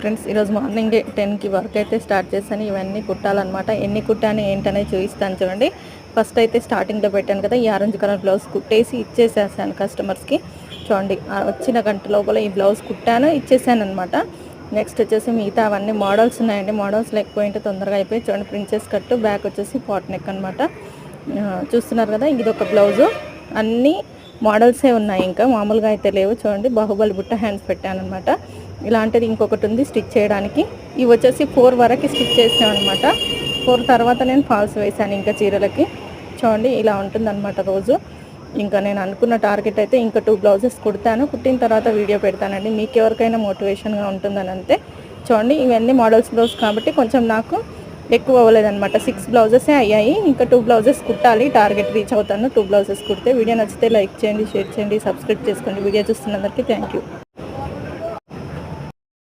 Friends ఈరోజు morning టెన్కి work అయితే స్టార్ట్ చేశాను. ఇవన్నీ కుట్టాలన్నమాట. ఎన్ని కుట్టాను ఏంటనేది చూపిస్తాను చూడండి. ఫస్ట్ అయితే స్టార్టింగ్లో పెట్టాను కదా ఈ ఆరెంజ్ కలర్ బ్లౌజ్ కుట్టేసి ఇచ్చేసేసాను కస్టమర్స్కి చూడండి వచ్చిన గంట లోపల ఈ బ్లౌజ్ కుట్టాను ఇచ్చేసాను అనమాట నెక్స్ట్ వచ్చేసి మిగతా అవన్నీ మోడల్స్ ఉన్నాయండి. మోడల్స్ లేకపోయింటే తొందరగా అయిపోయి చూడండి ప్రిన్సెస్ కట్టు బ్యాక్ వచ్చేసి పాట్ నెక్ అనమాట చూస్తున్నారు కదా ఇది ఒక బ్లౌజు అన్నీ మోడల్సే ఉన్నాయి ఇంకా. మామూలుగా అయితే లేవు. చూడండి బాహుబలి బుట్ట హ్యాండ్స్ పెట్టాను అనమాట ఇలాంటిది ఇంకొకటి ఉంది స్టిచ్ చేయడానికి. ఇవి వచ్చేసి ఫోర్ వరకు స్టిచ్ చేసాను అనమాట ఫోర్ తర్వాత నేను ఫాల్స్ వేసాను ఇంకా చీరలకి. చూడండి ఇలా ఉంటుందన్నమాట రోజు. ఇంకా నేను అనుకున్న టార్గెట్ అయితే ఇంకా టూ బ్లౌజెస్ కుడతాను. కుట్టిన తర్వాత వీడియో పెడతానండి. మీకు ఎవరికైనా మోటివేషన్గా ఉంటుందని అంతే చూడండి ఇవన్నీ మోడల్స్ బ్లౌజ్ కాబట్టి కొంచెం నాకు ఎక్కువ అవ్వలేదన్నమాట. సిక్స్ బ్లౌజెసే అయ్యాయి. ఇంకా టూ బ్లౌజెస్ కుట్టాలి. టార్గెట్ రీచ్ అవుతాను. టూ బ్లౌజెస్ కుడితే వీడియో నచ్చితే లైక్ చేయండి షేర్ చేయండి సబ్స్క్రైబ్ చేసుకోండి. వీడియో చూస్తున్నందరికీ థ్యాంక్ యూ.